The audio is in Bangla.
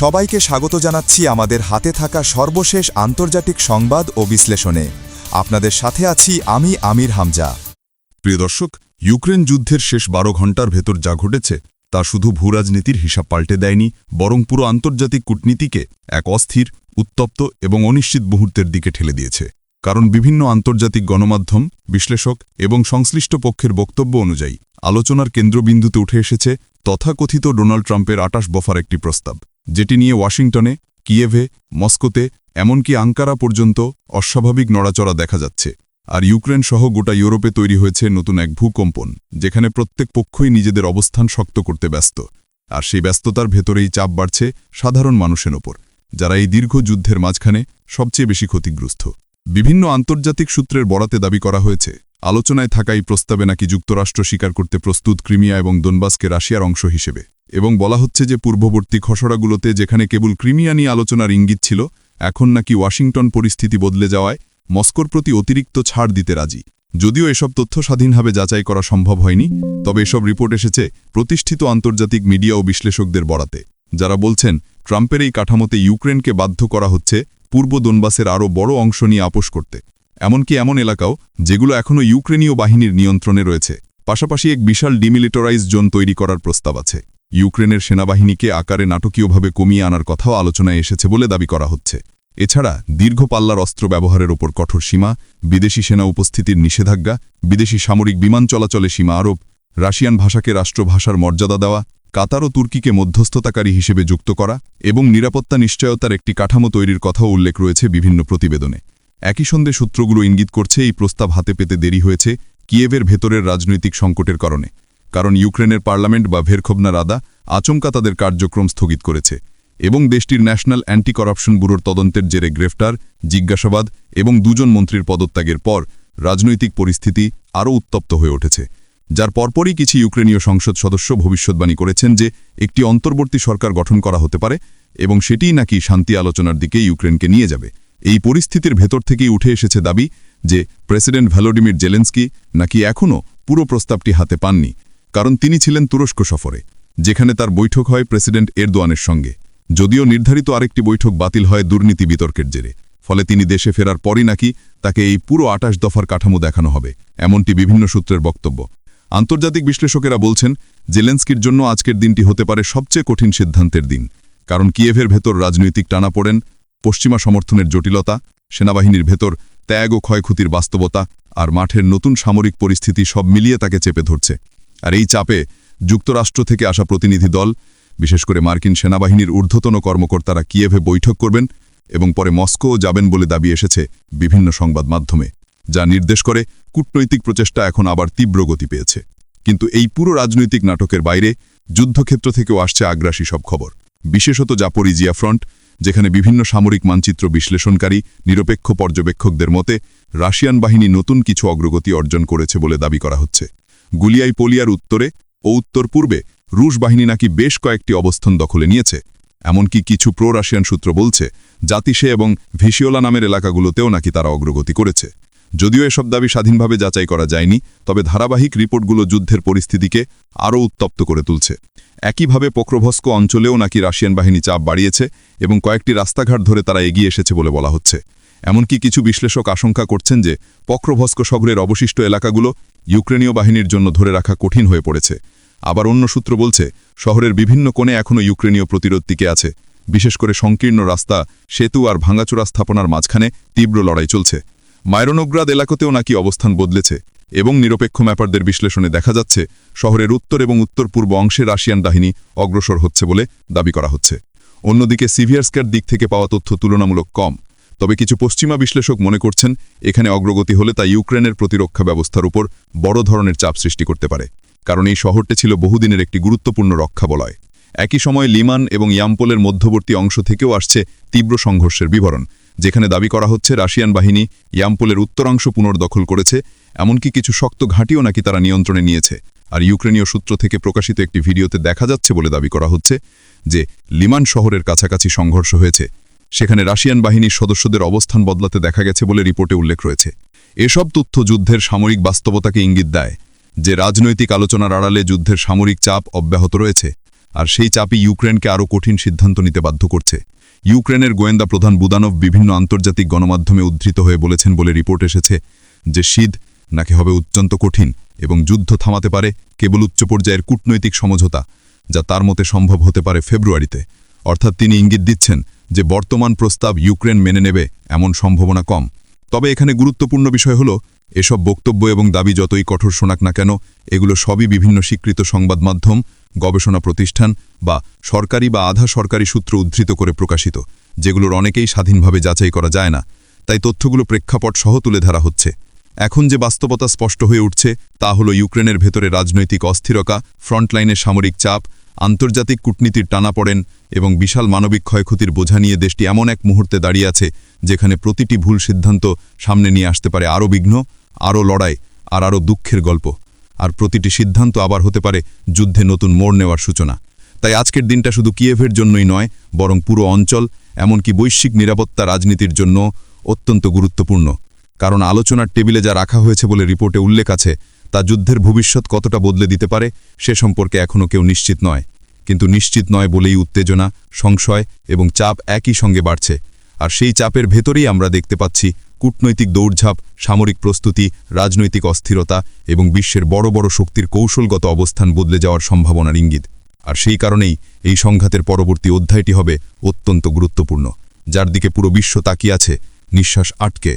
সবাইকে স্বাগত জানাচ্ছি আমাদের হাতে থাকা সর্বশেষ আন্তর্জাতিক সংবাদ ও বিশ্লেষণে। আপনাদের সাথে আছি আমি আমির হামজা। প্রিয় দর্শক, ইউক্রেন যুদ্ধের শেষ বারো ঘণ্টার ভেতর যা ঘটেছে, তা শুধু ভূরাজনীতির হিসাব পাল্টে দেয়নি, বরং পুরো আন্তর্জাতিক কূটনীতিকে এক অস্থির, উত্তপ্ত এবং অনিশ্চিত মুহূর্তের দিকে ঠেলে দিয়েছে। কারণ বিভিন্ন আন্তর্জাতিক গণমাধ্যম, বিশ্লেষক এবং সংশ্লিষ্ট পক্ষের বক্তব্য অনুযায়ী, আলোচনার কেন্দ্রবিন্দুতে উঠে এসেছে তথাকথিত ডোনাল্ড ট্রাম্পের আটাশ বফার একটি প্রস্তাব। যেটি নিয়ে ওয়াশিংটনে, কিয়েভে, মস্কোতে, এমনকি আঙ্কারা পর্যন্ত অস্বাভাবিক নড়াচড়া দেখা যাচ্ছে। আর ইউক্রেন সহ গোটা ইউরোপে তৈরি হয়েছে নতুন এক ভূকম্পন, যেখানে প্রত্যেক পক্ষই নিজেদের অবস্থান শক্ত করতে ব্যস্ত। আর সেই ব্যস্ততার ভেতরেই চাপ বাড়ছে সাধারণ মানুষের ওপর, যারা এই দীর্ঘ যুদ্ধের মাঝখানে সবচেয়ে বেশি ক্ষতিগ্রস্ত। বিভিন্ন আন্তর্জাতিক সূত্রের বরাতে দাবি করা হয়েছে, আলোচনায় থাকা এই প্রস্তাবে নাকি যুক্তরাষ্ট্র স্বীকার করতে প্রস্তুত ক্রিমিয়া এবং দোনবাসকে রাশিয়ার অংশ হিসেবে। এবং বলা হচ্ছে যে পূর্ববর্তী খসড়াগুলোতে যেখানে কেবল ক্রিমিয়া নিয়ে আলোচনার ইঙ্গিত ছিল, এখন নাকি ওয়াশিংটন পরিস্থিতি বদলে যাওয়ায় মস্কোর প্রতি অতিরিক্ত ছাড় দিতে রাজি। যদিও এসব তথ্য স্বাধীনভাবে যাচাই করা সম্ভব হয়নি, তবে এসব রিপোর্ট এসেছে প্রতিষ্ঠিত আন্তর্জাতিক মিডিয়া ও বিশ্লেষকদের বরাতে, যারা বলছেন ট্রাম্পের এই কাঠামোতে ইউক্রেনকে বাধ্য করা হচ্ছে পূর্ব দোনবাসের আরও বড় অংশ নিয়ে আপোষ করতে। এমনকি এমন এলাকাও যেগুলো এখনও ইউক্রেনীয় বাহিনীর নিয়ন্ত্রণে রয়েছে। পাশাপাশি এক বিশাল ডিমিলিটারাইজ জোন তৈরি করার প্রস্তাব আছে। ইউক্রেনের সেনাবাহিনীকে আকারে নাটকীয়ভাবে কমিয়ে আনার কথাও আলোচনায় এসেছে বলে দাবি করা হচ্ছে। এছাড়া, দীর্ঘ পাল্লার অস্ত্র ব্যবহারের ওপর কঠোর সীমা, বিদেশি সেনা উপস্থিতির নিষেধাজ্ঞা, বিদেশি সামরিক বিমান চলাচলে সীমা আরোপ, রাশিয়ান ভাষাকে রাষ্ট্রভাষার মর্যাদা দেওয়া, কাতার ও তুর্কিকে মধ্যস্থতাকারী হিসেবে যুক্ত করা এবং নিরাপত্তা নিশ্চয়তার একটি কাঠামো তৈরির কথাও উল্লেখ রয়েছে বিভিন্ন প্রতিবেদনে। একই সঙ্গে সূত্রগুলো ইঙ্গিত করছে, এই প্রস্তাব হাতে পেতে দেরি হয়েছে কিয়েভের ভেতরের রাজনৈতিক সংকটের কারণে। কারণ ইউক্রেনের পার্লামেন্ট বা ভেরখবনা রাদা আচমকা তাদের কার্যক্রম স্থগিত করেছে এবং দেশটির ন্যাশনাল অ্যান্টি করাপশন ব্যুরোর তদন্তের জেরে গ্রেফতার, জিজ্ঞাসাবাদ এবং দুজন মন্ত্রীর পদত্যাগের পর রাজনৈতিক পরিস্থিতি আরও উত্তপ্ত হয়ে উঠেছে। যার পরপরই কিছু ইউক্রেনীয় সংসদ সদস্য ভবিষ্যৎবাণী করেছেন যে একটি অন্তর্বর্তী সরকার গঠন করা হতে পারে এবং সেটিই নাকি শান্তি আলোচনার দিকে ইউক্রেনকে নিয়ে যাবে। এই পরিস্থিতির ভেতর থেকেই উঠে এসেছে দাবি যে প্রেসিডেন্ট ভ্যালোডিমির জেলেন্সকি নাকি এখনও পুরো প্রস্তাবটি হাতে পাননি। কারণ তিনি ছিলেন তুরস্ক সফরে, যেখানে তার বৈঠক হয় প্রেসিডেন্ট এরদোয়ানের সঙ্গে। যদিও নির্ধারিত আরেকটি বৈঠক বাতিল হয় দুর্নীতি বিতর্কের জেরে, ফলে তিনি দেশে ফেরার পরই নাকি তাকে এই পুরো আটাশ দফার কাঠামো দেখানো হবে, এমনটি বিভিন্ন সূত্রের বক্তব্য। আন্তর্জাতিক বিশ্লেষকেরা বলছেন, জেলেন্সকির জন্য আজকের দিনটি হতে পারে সবচেয়ে কঠিন সিদ্ধান্তের দিন, কারণ কিয়েভের ভেতর রাজনৈতিক টানাপোড়েন পশ্চিমা সমর্থনের জটিলতা, সেনাবাহিনীর ভেতর ত্যাগ ও ক্ষয়ক্ষতির বাস্তবতা, আর মাঠের নতুন সামরিক পরিস্থিতি সব মিলিয়ে তাকে চেপে ধরছে। আর এই চাপে যুক্তরাষ্ট্র থেকে আসা প্রতিনিধি দল, বিশেষ করে মার্কিন সেনাবাহিনীর ঊর্ধ্বতন কর্মকর্তারা কিয়েভে বৈঠক করবেন এবং পরে মস্কোও যাবেন বলে দাবি এসেছে বিভিন্ন সংবাদ মাধ্যমে, যা নির্দেশ করে কূটনৈতিক প্রচেষ্টা এখন আবার তীব্র গতি পেয়েছে। কিন্তু এই পুরো রাজনৈতিক নাটকের বাইরে যুদ্ধক্ষেত্র থেকেও আসছে আগ্রাসী সব খবর। বিশেষত জাপরিজিয়া ফ্রন্ট, যেখানে বিভিন্ন সামরিক মানচিত্র বিশ্লেষণকারী, নিরপেক্ষ পর্যবেক্ষকদের মতে, রাশিয়ান বাহিনী নতুন কিছু অগ্রগতি অর্জন করেছে বলে দাবি করা হচ্ছে। গুলিয়াই পোলিয়ার উত্তরে ও উত্তর পূর্বে রুশ বাহিনী নাকি বেশ কয়েকটি অবস্থান দখলে নিয়েছে। এমনকি কিছু প্রো রাশিয়ান সূত্র বলছে, জাতিসে এবং ভিসিওলা নামের এলাকাগুলোতেও নাকি তারা অগ্রগতি করেছে। যদিও এসব দাবি স্বাধীনভাবে যাচাই করা যায়নি, তবে ধারাবাহিক রিপোর্টগুলো যুদ্ধের পরিস্থিতিকে আরও উত্তপ্ত করে তুলছে। একইভাবে পোক্রভস্ক অঞ্চলেও নাকি রাশিয়ান বাহিনী চাপ বাড়িয়েছে এবং কয়েকটি রাস্তাঘাট ধরে তারা এগিয়ে এসেছে বলে বলা হচ্ছে। এমনকি কিছু বিশ্লেষক আশঙ্কা করছেন যে পক্রভস্ক শহরের অবশিষ্ট এলাকাগুলো ইউক্রেনীয় বাহিনীর জন্য ধরে রাখা কঠিন হয়ে পড়েছে। আবার অন্য সূত্র বলছে, শহরের বিভিন্ন কোণে এখনও ইউক্রেনীয় প্রতিরোধ টিকে আছে। বিশেষ করে সংকীর্ণ রাস্তা, সেতু আর ভাঙাচোরা স্থাপনার মাঝখানে তীব্র লড়াই চলছে। মায়রনোগ্রাদ এলাকাতেও নাকি অবস্থান বদলেছে এবং নিরপেক্ষ ম্যাপারদের বিশ্লেষণে দেখা যাচ্ছে, শহরের উত্তর এবং উত্তর পূর্ব অংশে রাশিয়ান বাহিনী অগ্রসর হচ্ছে বলে দাবি করা হচ্ছে। অন্যদিকে সিভিয়ার্সকার দিক থেকে পাওয়া তথ্য তুলনামূলক কম। তবে কিছু পশ্চিমা বিশ্লেষক মনে করছেন, এখানে অগ্রগতি হলে তা ইউক্রেনের প্রতিরক্ষা ব্যবস্থার উপর বড় ধরনের চাপ সৃষ্টি করতে পারে, কারণ এই শহরটি ছিল বহুদিনের একটি গুরুত্বপূর্ণ রক্ষা বলয় একই সময় লিমান এবং ইয়াম্পোলের মধ্যবর্তী অংশ থেকেও আসছে তীব্র সংঘর্ষের বিবরণ, যেখানে দাবি করা হচ্ছে রাশিয়ান বাহিনী ইয়াম্পোলের উত্তরাংশ পুনর্দখল করেছে, এমনকি কিছু শক্ত ঘাঁটিও নাকি তারা নিয়ন্ত্রণে নিয়েছে। আর ইউক্রেনীয় সূত্র থেকে প্রকাশিত একটি ভিডিওতে দেখা যাচ্ছে বলে দাবি করা হচ্ছে যে লিমান শহরের কাছাকাছি সংঘর্ষ হয়েছে। সেখানে রাশিয়ান বাহিনীর সদস্যদের অবস্থান বদলাতে দেখা গেছে বলে রিপোর্টে উল্লেখ রয়েছে। এসব তথ্য যুদ্ধের সামরিক বাস্তবতাকে ইঙ্গিত দেয় যে রাজনৈতিক আলোচনার আড়ালে যুদ্ধের সামরিক চাপ অব্যাহত রয়েছে আর সেই চাপই ইউক্রেনকে আরও কঠিন সিদ্ধান্ত নিতে বাধ্য করছে। ইউক্রেনের গোয়েন্দা প্রধান বুদানভ বিভিন্ন আন্তর্জাতিক গণমাধ্যমে উদ্ধৃত হয়ে বলেছেন বলে রিপোর্ট এসেছে যে শীত নাকি হবে অত্যন্ত কঠিন এবং যুদ্ধ থামাতে পারে কেবল উচ্চ পর্যায়ের কূটনৈতিক সমঝোতা, যা তার মতে সম্ভব হতে পারে ফেব্রুয়ারিতে। অর্থাৎ তিনি ইঙ্গিত দিচ্ছেন যে বর্তমান প্রস্তাব ইউক্রেন মেনে নেবে এমন সম্ভাবনা কম। তবে এখানে গুরুত্বপূর্ণ বিষয় হল, এসব বক্তব্য এবং দাবি যতই কঠোর শোনাক না কেন, এগুলো সবই বিভিন্ন স্বীকৃত সংবাদ মাধ্যম, গবেষণা প্রতিষ্ঠান বা সরকারি বা আধা সরকারি সূত্র উদ্ধৃত করে প্রকাশিত, যেগুলোর অনেকেই স্বাধীনভাবে যাচাই করা যায় না। তাই তথ্যগুলো প্রেক্ষাপট সহ তুলে ধরা হচ্ছে। এখন যে বাস্তবতা স্পষ্ট হয়ে উঠছে, তা হল ইউক্রেনের ভেতরে রাজনৈতিক অস্থিরতা ফ্রন্টলাইনে সামরিক চাপ আন্তর্জাতিক কূটনীতির টানাপড়েন এবং বিশাল মানবিক ক্ষয়ক্ষতির বোঝা নিয়ে দেশটি এমন এক মুহূর্তে দাঁড়িয়ে আছে, যেখানে প্রতিটি ভুল সিদ্ধান্ত সামনে নিয়ে আসতে পারে আরও বিঘ্ন, আরও লড়াই, আর আরও দুঃখের গল্প। আর প্রতিটি সিদ্ধান্ত আবার হতে পারে যুদ্ধে নতুন মোড় নেওয়ার সূচনা। তাই আজকের দিনটা শুধু কিয়েভের জন্যই নয়, বরং পুরো অঞ্চল, এমনকি বৈশ্বিক নিরাপত্তা রাজনীতির জন্য অত্যন্ত গুরুত্বপূর্ণ। কারণ আলোচনার টেবিলে যা রাখা হয়েছে বলে রিপোর্টে উল্লেখ আছে তা যুদ্ধের ভবিষ্যৎ কতটা বদলে দিতে পারে, সে সম্পর্কে এখনও কেউ নিশ্চিত নয়। কিন্তু নিশ্চিত নয় বলেই উত্তেজনা, সংশয় এবং চাপ একই সঙ্গে বাড়ছে। আর সেই চাপের ভেতরেই আমরা দেখতে পাচ্ছি কূটনৈতিক দৌড়ঝাঁপ, সামরিক প্রস্তুতি, রাজনৈতিক অস্থিরতা এবং বিশ্বের বড় বড় শক্তির কৌশলগত অবস্থান বদলে যাওয়ার সম্ভাবনার ইঙ্গিত। আর সেই কারণেই এই সংঘাতের পরবর্তী অধ্যায়টি হবে অত্যন্ত গুরুত্বপূর্ণ, যার দিকে পুরো বিশ্ব তাকিয়ে আছে নিঃশ্বাস আটকে।